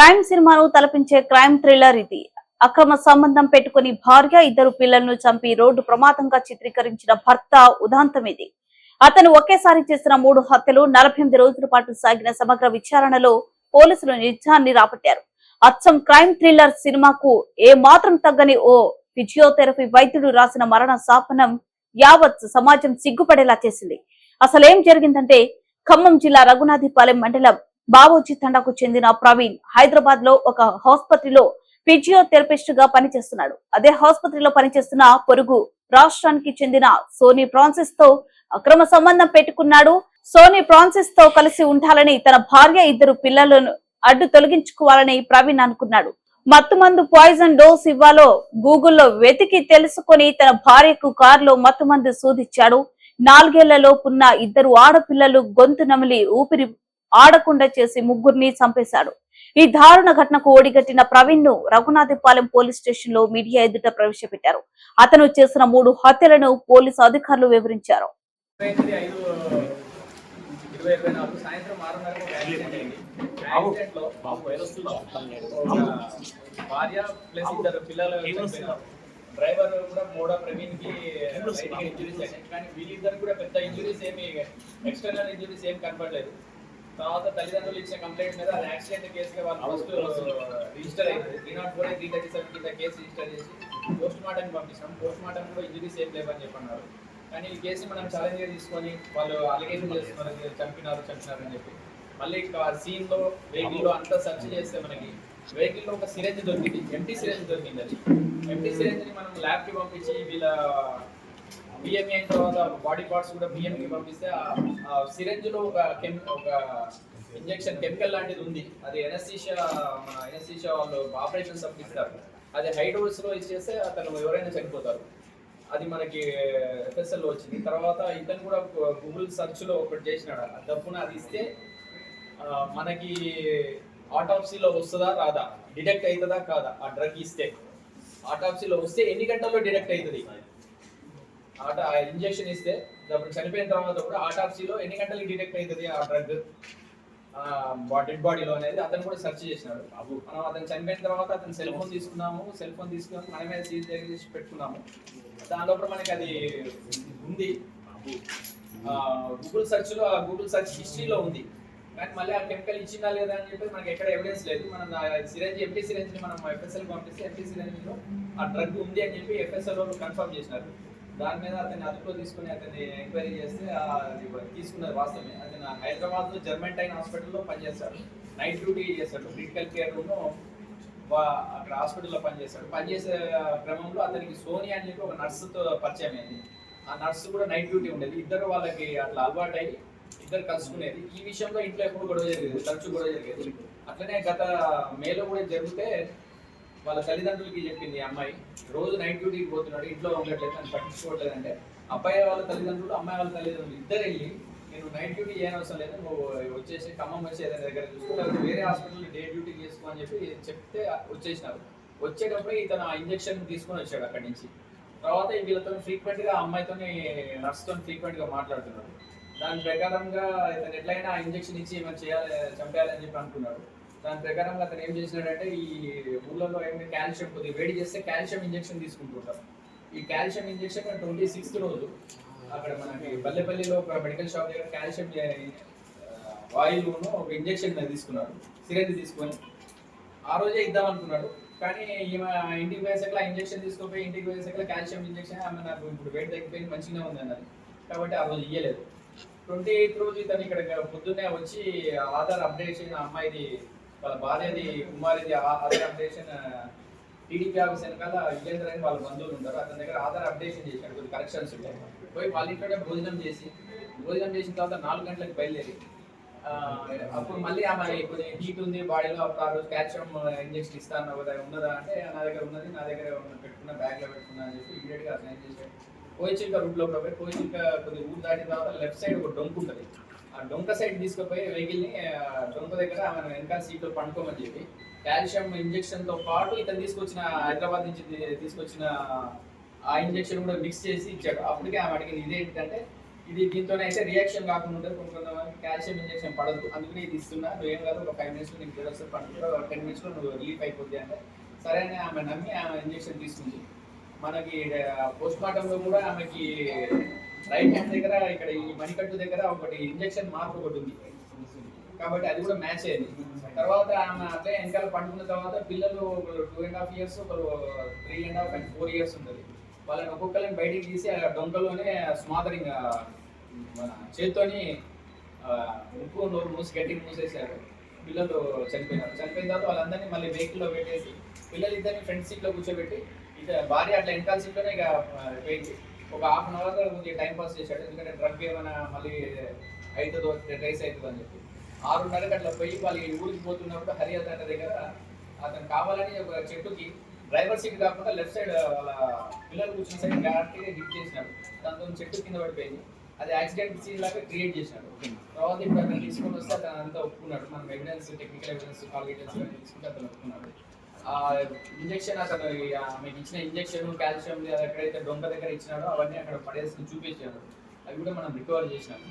Crime సినిమాను తలపించే crime thriller ఇది. అక్రమ సంబంధం పెట్టుకుని భార్య ఇద్దరు పిల్లలను చంపి రోడ్డు ప్రమాదంగా చిత్రీకరించిన భర్త ఉదాంతం ఇది. అతను ఒకేసారి చేసిన మూడు హత్యలు నలభై ఎనిమిది రోజుల పాటు సాగిన సమగ్ర విచారణలో పోలీసులు నిజాన్ని రాపట్టారు అచ్చం క్రైమ్ థ్రిల్లర్ సినిమాకు ఏ మాత్రం తగ్గని ఓ ఫిజియోథెరపీ వైద్యుడు రాసిన మరణ శాపనం యావత్ సమాజం సిగ్గుపడేలా చేసింది. అసలేం జరిగిందంటే ఖమ్మం జిల్లా రఘునాథిపాలెం మండలం బావోజీ తండాకు చెందిన ప్రవీణ్ హైదరాబాద్లో ఒక ఆసుపత్రిలో ఫిజియోథెరపిస్ట్గా పనిచేస్తున్నాడు. అదే ఆసుపత్రిలో పనిచేస్తున్న పొరుగు రాష్ట్రానికి చెందిన సోనీ ఫ్రాన్సిస్తో అక్రమ సంబంధం పెట్టుకున్నాడు. సోనీ ఫ్రాన్సిస్తో కలిసి ఉండాలని తన భార్య ఇద్దరు పిల్లలను అడ్డు తొలగించుకోవాలని ప్రవీణ్ అనుకున్నాడు. మత్తుమందు పాయిజన్ డోస్ ఇవ్వాలో గూగుల్లో వెతికి తెలుసుకొని తన భార్యకు కారులో మత్తుమందు సూదిచ్చాడు. నాలుగేళ్ళలోపున్న ఇద్దరు ఆడపిల్లలు గొంతు నమిలి ఊపిరి ఆడకుండా చేసి ముగ్గురిని చంపేశాడు. ఈ దారుణ ఘటనకు ఓడిగట్టిన ప్రవీణ్ను రఘునాథపాలెం పోలీస్ స్టేషన్లో మీడియా ఎదుట ప్రవేశపెట్టారు. అతను చేసిన మూడు హత్యలను పోలీసు అధికారులు వివరించారు. డ్రైవర్ కూడా మోడా ప్రవీణ్కి ఇంజురీస్ అయినాయి కానీ వీళ్ళిద్దరు కూడా పెద్ద ఇంజురీస్ ఏమి ఎక్స్టర్నల్ ఇంజురీస్ ఏమి కనపడలేదు. తర్వాత తల్లిదండ్రులు ఇచ్చిన కంప్లైంట్ మీద అది యాక్సిడెంట్ కేసుగా వాళ్ళు ఫస్ట్ రిజిస్టర్ అయింది three naught four three thirty seven కింద కేసు రిజిస్టర్ చేసి పోస్ట్ మార్టం పంపించాం పోస్ట్ మార్టం కూడా ఇంజురీస్ ఏం లేవని చెప్పన్నారు. కానీ ఈ కేసు మనం ఛాలెంజ్ తీసుకొని వాళ్ళు అలిగేషన్ చేస్తున్నారు చంపినారు చంపినారు అని చెప్పి. మళ్ళీ సీన్లో వెహికల్లో అంతా సెర్చ్ చేస్తే మనకి వెహికల్లో ఒక సిరెంజ్ దొరికింది. ఎంటీ సిరెంజ్ దొరికింది అది. ఎంటీ సిరెంజ్ని మనం ల్యాబ్కి పంపించి వీళ్ళ బిఎంఈ అయిన తర్వాత బాడీ పార్ట్స్ కూడా బిఎంఈకి పంపిస్తే ఆ సిరెంజ్లో ఒక కెమ్ ఒక ఇంజెక్షన్ కెమికల్ లాంటిది ఉంది. అది ఎనస్థీషియా మన వాళ్ళు ఆపరేషన్స్ అప్పుడు ఇస్తారు అది హై లో ఇచ్చేస్తే అతను ఎవరైనా చనిపోతారు. అది మనకి ఎఫ్ఎస్ఎల్ వచ్చింది. తర్వాత ఇతను కూడా గూగుల్ సర్చ్లో ఒకటి చేసినాడు. ఆ డబ్బును అది ఇస్తే మనకి ఆటోప్సీలో వస్తుందా రాదా? డిటెక్ట్ అవుతుందా కాదా? ఆ డ్రగ్ ఇస్తే. ఆటోప్సీలో వస్తే ఎన్ని గంటల్లో డిటెక్ట్ అవుతుంది? ఆట ఇంజెక్షన్ ఇస్తే అప్పుడు చనిపోయిన తర్వాత కూడా ఆటాప్సీలో ఎన్ని గంటలకి డిటెక్ట్ అవుతుంది ఆ డ్రగ్ డెడ్ బాడీలో అనేది అతను కూడా సెర్చ్ చేసినాడు. మనం అతను చనిపోయిన తర్వాత అతను సెల్ ఫోన్ తీసుకున్నాము సెల్ ఫోన్ తీసుకున్నాము మన మీద సీజ్ చేసి పెట్టుకున్నాము. దానిలో కూడా మనకి అది ఉంది. గూగుల్ సెర్చ్లో గూగుల్ సెర్చ్ హిస్టరీలో ఉంది. కానీ మళ్ళీ ఆ కెమికల్ ఇచ్చిందా లేదా అని చెప్పి మనకి ఎక్కడ ఎవిడెన్స్ లేదు. మనం సిరెంజ్ ఎంటీ సిరెంజ్ని మనం ఎఫ్ఎస్ఎల్ పంపిస్తే ఎంటీ సిరెంజ్లో ఆ డ్రగ్ ఉంది అని చెప్పి ఎఫ్ఎస్ఎల్ వాళ్ళు కన్ఫర్మ్ చేసినారు. దాని మీద అతన్ని అదుపులో తీసుకుని అతన్ని ఎంక్వైరీ చేస్తే తీసుకున్నది వాస్తవమే. అతను హైదరాబాద్లో జర్మెంటైన్ హాస్పిటల్లో పనిచేస్తాడు. నైట్ డ్యూటీ చేస్తాడు. క్రిటికల్ కేర్ రూమ్ అక్కడ హాస్పిటల్లో పనిచేస్తాడు. పనిచేసే క్రమంలో అతనికి సోనియా అని చెప్పి ఒక నర్సుతో పరిచయం అయింది. ఆ నర్సు కూడా నైట్ డ్యూటీ ఉండేది. ఇద్దరు వాళ్ళకి అట్లా అలవాటు అయ్యి ఇద్దరు కలుసుకునేది. ఈ విషయంలో ఇంట్లో ఎప్పుడు గొడవ జరిగేది? తరచు గొడవ జరిగేది. అట్లనే గత మేలో కూడా జరిగితే వాళ్ళ తల్లిదండ్రులకి చెప్పింది అమ్మాయి రోజు నైట్ డ్యూటీకి పోతున్నాడు ఇంట్లో ఉండట్లేదు అని పట్టించుకోవట్లేదు అంటే అబ్బాయి వాళ్ళ తల్లిదండ్రులు అమ్మాయి వాళ్ళ తల్లిదండ్రులు ఇద్దరు వెళ్ళి నేను నైట్ డ్యూటీ చేయని అవసరం లేదు నువ్వు వచ్చేసి ఖమ్మం వచ్చి ఏదైనా దగ్గర చూసుకుంటే వేరే హాస్పిటల్ డే డ్యూటీ చేసుకో అని చెప్పి చెప్తే వచ్చేసినారు. వచ్చేటప్పుడు ఇతను ఆ ఇంజెక్షన్ తీసుకొని వచ్చాడు అక్కడి నుంచి. తర్వాత వీళ్ళతో ఫ్రీక్వెంట్గా ఆ అమ్మాయితోని గా మాట్లాడుతున్నాడు. దాని ప్రకారంగా ఇతను ఎట్లయినా ఆ ఇంజక్షన్ ఇచ్చి ఏమైనా చేయాలి చంపేయాలని చెప్పి అనుకున్నాడు. దాని ప్రకారంగా అతను ఏం చేసినాడంటే ఈ ఊళ్ళలో ఏమి కాల్షియం కొద్దిగా వేడి చేస్తే కాల్షియం ఇంజెక్షన్ తీసుకుంటుంటాం. ఈ కాల్షియం ఇంజెక్షన్ ట్వంటీ సిక్స్త్ రోజు అక్కడ మనకి బల్లెపల్లిలో ఒక మెడికల్ షాప్ దగ్గర కాల్షియం ఆయిల్ను ఒక ఇంజెక్షన్ తీసుకున్నాడు సిరంజ్ తీసుకొని. ఆ రోజే ఇద్దాం అనుకున్నాడు కానీ ఈమె ఇంటికి పోయేసరికి ఇంజెక్షన్ తీసుకోపోయి ఇంటికి పోయేసరికి కాల్షియం ఇంజెక్షన్ ఆమె నాకు ఇప్పుడు వెయిట్ తగ్గిపోయింది మంచిగా ఉంది అన్నది. కాబట్టి ఆ రోజు ఇయ్యలేదు. ట్వంటీ ఎయిత్ రోజు ఇతను ఇక్కడ పొద్దున్నే వచ్చి ఆధార్ అప్డేట్ చేసిన అమ్మాయిది వాళ్ళ భార్యది కుమారిది ఆధార్ అప్డేషన్ టీడీపీ ఆఫీస్ వెనకాల విజేంద్ర అని వాళ్ళ బంధువులు ఉంటారు. అతని దగ్గర ఆధార్ అప్డేషన్ చేశాడు కొన్ని కరెక్షన్స్ ఉంటాయి పోయి వాళ్ళ ఇంట్లోనే భోజనం చేసి భోజనం చేసిన తర్వాత నాలుగు గంటలకు బయలుదేరి. అప్పుడు మళ్ళీ ఆమె ఇప్పుడు హీట్ ఉంది బాడీలో ఆ రోజు కాల్షియం ఇంజెక్షన్ ఇస్తాను ఉన్నదా అంటే నా దగ్గర ఉన్నది నా దగ్గర పెట్టుకున్న బ్యాగ్లో పెట్టుకున్నా అని చెప్పి ఇమీడియట్గా అతను ఏం చేశాడు. కోయిచిల్క రూట్ పోయి కోయిచిల్క కొద్దిగా ఊరు దాటిన తర్వాత లెఫ్ట్ సైడ్ ఒక డొంకు ఉంటుంది. డొంక సైడ్ తీసుకుపోయి వెహికల్ని డొంక దగ్గర ఆమె వెనకాల సీట్లో పండుకోమని చెప్పి కాల్షియం ఇంజెక్షన్తో పాటు ఇతను తీసుకొచ్చిన హైదరాబాద్ నుంచి తీసుకొచ్చిన ఆ ఇంజెక్షన్ కూడా మిక్స్ చేసి ఇచ్చాడు. అప్పటికే ఆమె అడిగింది ఇదేంటంటే ఇది దీంతో అయితే రియాక్షన్ కాకుండా ఉంటుంది కొన్ని కొంతమంది కాల్షియం ఇంజెక్షన్ పడదు. అందుకని ఇది ఇస్తున్నా. నువ్వు ఏం కాదు ఒక ఫైవ్ మినిట్స్ నీకు జ్వరం వస్తే పండుగ టెన్ మినిట్స్లో నువ్వు రిలీఫ్ అయిపోద్ది అంటే సరే అని ఆమె నమ్మి ఆమె ఇంజెక్షన్ తీసుకుంది. మనకి పోస్ట్ మార్టంలో కూడా ఆమెకి రైట్ హ్యాండ్ దగ్గర ఇక్కడ ఈ మణికట్టు దగ్గర ఒకటి ఇంజెక్షన్ మార్క్ ఒకటి ఉంది. కాబట్టి అది కూడా మ్యాచ్ అయ్యింది. తర్వాత ఆమె అట్లే వెనకాల పండుకున్న తర్వాత పిల్లలు ఒకరు టూ అండ్ హాఫ్ ఇయర్స్ ఒకరు three and half and four years ఉంటుంది. వాళ్ళని ఒక్కొక్కరిని బయటికి తీసి ఆ డొంకలోనే స్మాదరింగ్ మన చేత్తోని ముక్కు నోరు మూసి గట్టిగా మూసేసారు పిల్లలు చనిపోయినారు. చనిపోయిన తర్వాత వాళ్ళందరినీ మళ్ళీ వెహికల్లో పెట్టేసి పిల్లలు ఇద్దరిని ఫ్రంట్ సీట్లో కూర్చోబెట్టి ఇక భార్య అట్లా వెనకాల సీట్లోనే ఇక ఆ, పోయింది ఒక హాఫ్ అన్ అవర్ కొంచెం టైం పాస్ చేశాడు. ఎందుకంటే డ్రగ్ ఏమైనా మళ్ళీ అవుతుందో రైస్ అవుతుందో అని చెప్పి. ఆరున్నరకి అట్లా పోయి వాళ్ళు ఊరికి పోతున్నప్పుడు హరియాణ దగ్గర అతను కావాలని ఒక చెట్టుకి డ్రైవర్ సీట్ కాకుండా లెఫ్ట్ సైడ్ వాళ్ళ పిల్లలు కూర్చున్న సైడ్ గట్టిగా హిట్ చేసినాడు. దాంతో చెట్టు కింద పడిపోయింది. అది యాక్సిడెంట్ సీన్ లాగా క్రియేట్ చేసినాడు. తర్వాత ఇప్పుడు అతను తీసుకొని వస్తే అతను అంతా ఒప్పుకున్నాడు. మనం evidence technical evidence call details తీసుకుంటే అతను ఒప్పుకున్నాడు. ఇంజెక్షన్ అతను మీకు ఇచ్చిన ఇంజక్షన్ కాల్షియం ఎక్కడైతే డొంక దగ్గర ఇచ్చినాడో అవన్నీ అక్కడ పడేసి చూపించాడు అవి కూడా మనం రికవర్ చేసినాము.